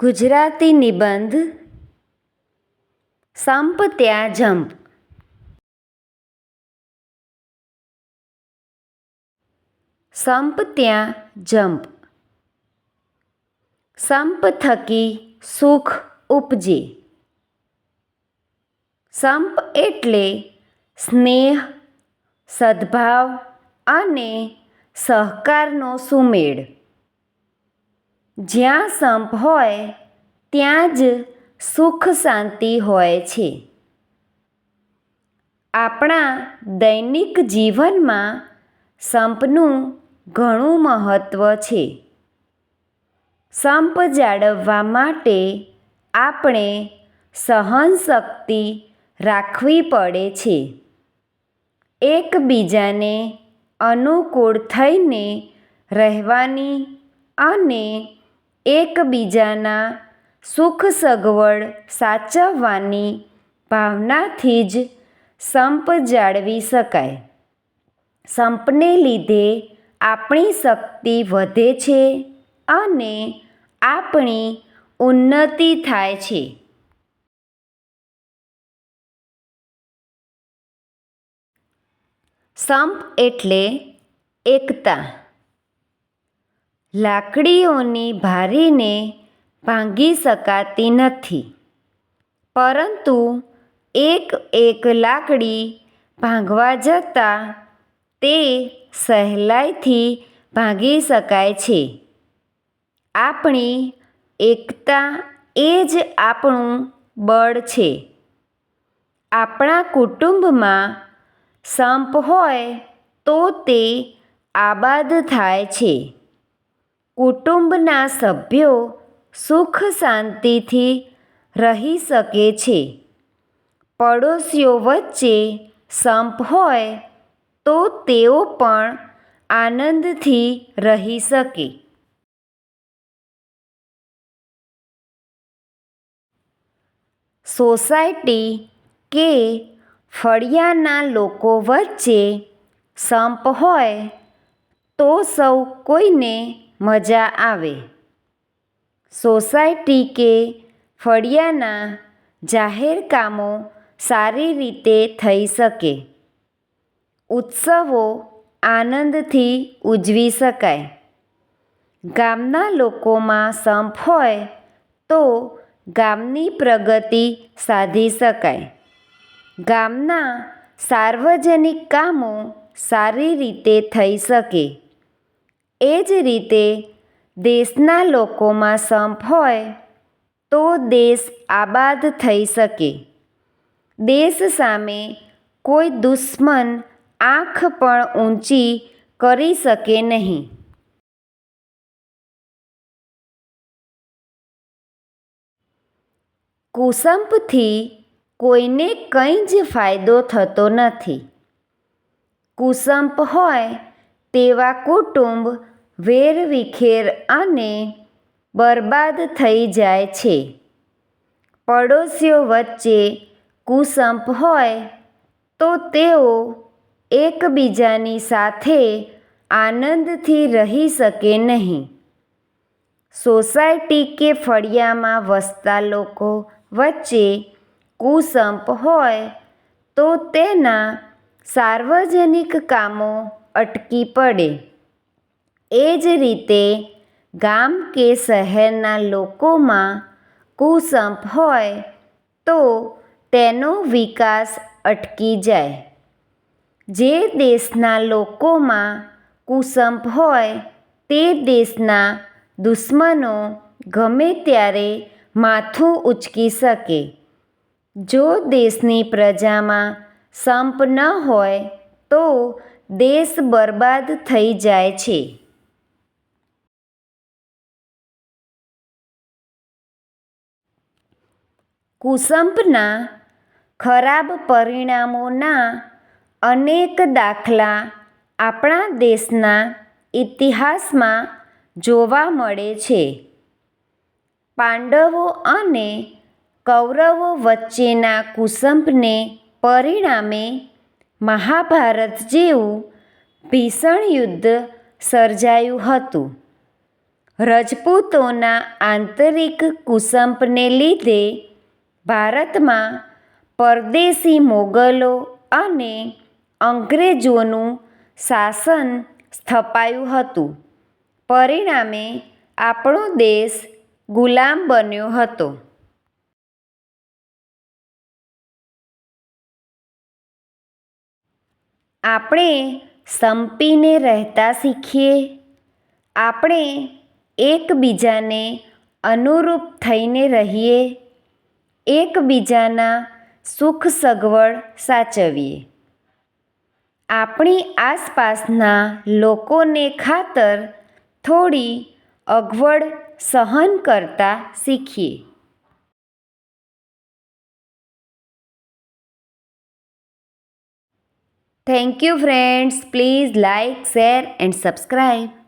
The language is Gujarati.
ગુજરાતી નિબંધ સંપ ત્યાં જંપ સંપ ત્યાં જંપ સંપ થકી સુખ ઉપજે. સંપ એટલે સ્નેહ, સદ્ભાવ અને સહકારનો સુમેળ. જ્યાં સંપ હોય, ત્યાં જ સુખ શાંતિ હોય છે. આપણા દૈનિક જીવનમાં સંપનું ઘણું મહત્ત્વ છે. સંપ જાળવવા માટે આપણે સહનશક્તિ રાખવી પડે છે. એકબીજાને અનુકૂળ થઈને રહેવાની અને એકબીજાના સુખ સગવડ સાચવવાની ભાવનાથી જ સંપ જાળવી શકાય. સંપને લીધે આપણી શક્તિ વધે છે અને આપણી ઉન્નતિ થાય છે. સંપ એટલે એકતા. લાકડીઓની ભારીને ભાંગી શકાતી નથી. પરંતુ એક એક લાકડી ભાંગવા જતાં તે સહેલાઈથી ભાંગી શકાય છે. આપણી એકતા એ જ આપણું બળ છે. આપણા કુટુંબમાં સંપ હોય તો તે આબાદ થાય છે. કુટુંબના સભ્યો સુખ શાંતિથી રહી શકે છે. પડોશીઓ વચ્ચે સંપ હોય તો તેઓ પણ આનંદથી રહી શકે. સોસાયટી કે ફળિયાના લોકો વચ્ચે સંપ હોય તો સૌ કોઈને મજા આવે. સોસાયટી કે ફળિયાના જાહેર કામો સારી રીતે થઈ શકે. ઉત્સવો આનંદથી ઉજવી શકાય. ગામના લોકોમાં સંપ હોય તો ગામની પ્રગતિ સાધી શકાય. ગામના સાર્વજનિક કામો સારી રીતે થઈ શકે. એ જ રીતે દેશના લોકોમાં સંપ હોય તો દેશ આબાદ થઈ શકે. દેશ સામે કોઈ દુશ્મન આંખ પણ ઊંચી કરી શકે નહીં. કુસંપથી કોઈને કંઈ જ ફાયદો થતો નથી. કુસંપ હોય તેવા કુટુંબ વેરવિખેર અને બરબાદ થઈ જાય છે. પડોશીઓ વચ્ચે કુસંપ હોય તો તેઓ એકબીજાની સાથે આનંદથી રહી શકે નહીં. સોસાયટી કે ફળિયામાં વસતા લોકો વચ્ચે કુસંપ હોય તો તેના સાર્વજનિક કામો અટકી પડે. એ જ રીતે ગામ કે શહેરના લોકોમાં કુસંપ હોય તો તેનો વિકાસ અટકી જાય. જે દેશના લોકોમાં કુસંપ હોય તે દેશના દુશ્મનો ગમે ત્યારે માથું ઉચકી શકે. જો દેશની પ્રજામાં સંપ ન હોય તો દેશ બરબાદ થઈ જાય છે. કુસંપના ખરાબ પરિણામોના અનેક દાખલા આપણા દેશના ઇતિહાસમાં જોવા મળે છે. પાંડવો અને કૌરવો વચ્ચેના કુસંપને પરિણામે મહાભારત જેવું ભીષણ યુદ્ધ સર્જાયું હતું. રજપૂતોના આંતરિક કુસંપને લીધે ભારતમાં પરદેશી મોગલો અને અંગ્રેજોનું શાસન સ્થપાયું હતું. પરિણામે આપણો દેશ ગુલામ બન્યો હતો. આપણે સંપીને રહેતા શીખીએ. આપણે એકબીજાને અનુરૂપ થઈને રહીએ. એકબીજાના સુખ સગવડ સાચવીએ. આપણી આસપાસના લોકોને ખાતર થોડી અગવડ સહન કરતા શીખીએ. Thank you friends please like share and subscribe